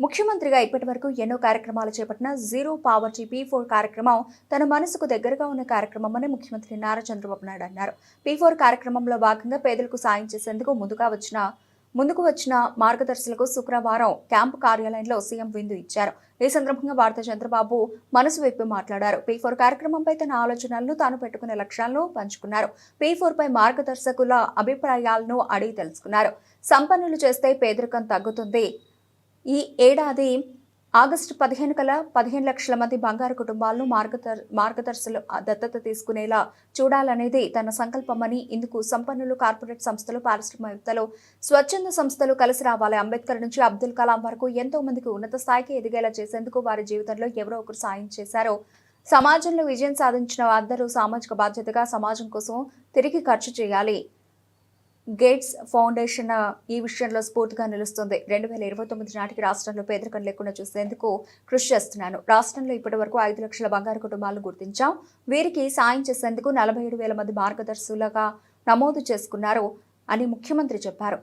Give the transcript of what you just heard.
ముఖ్యమంత్రిగా ఇప్పటి వరకు ఎన్నో కార్యక్రమాలు చేపట్టిన జీరో పావర్టీ పీ ఫోర్ కార్యక్రమం తన మనసుకు దగ్గరగా ఉన్న కార్యక్రమం అని ముఖ్యమంత్రి నారా చంద్రబాబు నాయుడు అన్నారు. పీ ఫోర్ కార్యక్రమంలో భాగంగా పేదలకు సాయం చేసేందుకు ముందుగా వచ్చిన ముందుకు వచ్చిన మార్గదర్శులకు శుక్రవారం క్యాంపు కార్యాలయంలో సీఎం విందు ఇచ్చారు. ఈ సందర్భంగా వార్త చంద్రబాబు మనసు విప్పి మాట్లాడారు. పీ ఫోర్ కార్యక్రమంపై తన ఆలోచనలను తాను పెట్టుకునే లక్ష్యాలను పంచుకున్నారు. పీ ఫోర్ పై మార్గదర్శకుల అభిప్రాయాలను అడిగి తెలుసుకున్నారు. సంపన్నులు చేస్తే పేదరికం తగ్గుతుంది. ఈ ఏడాది ఆగస్టు పదిహేను కల పదిహేను లక్షల మంది బంగారు కుటుంబాలను మార్గదర్ మార్గదర్శులు దత్తత తీసుకునేలా చూడాలనేది తన సంకల్పమని ఇందుకు సంపన్నులు కార్పొరేట్ సంస్థలు పారిశ్రామికవేత్తలు స్వచ్ఛంద సంస్థలు కలిసి రావాలి. అంబేద్కర్ నుంచి అబ్దుల్ కలాం వరకు ఎంతో మందికి ఉన్నత స్థాయికి ఎదిగేలా చేసేందుకు వారి జీవితంలో ఎవరో ఒకరు సాయం చేశారు. సమాజంలో విజయం సాధించిన అందరూ సామాజిక బాధ్యతగా సమాజం కోసం తిరిగి ఖర్చు చేయాలి. గేట్స్ ఫౌండేషన్ ఈ విషయంలో స్ఫూర్తిగా నిలుస్తుంది. రెండు వేల ఇరవై తొమ్మిది నాటికి రాష్ట్రంలో పేదరికం లేకుండా చూసేందుకు కృషి చేస్తున్నాను. రాష్ట్రంలో ఇప్పటి వరకు ఐదు లక్షల బంగారు కుటుంబాలను గుర్తించాం. వీరికి సాయం చేసేందుకు నలభై ఏడు వేల మంది మార్గదర్శులుగా నమోదు చేసుకున్నారు అని ముఖ్యమంత్రి చెప్పారు.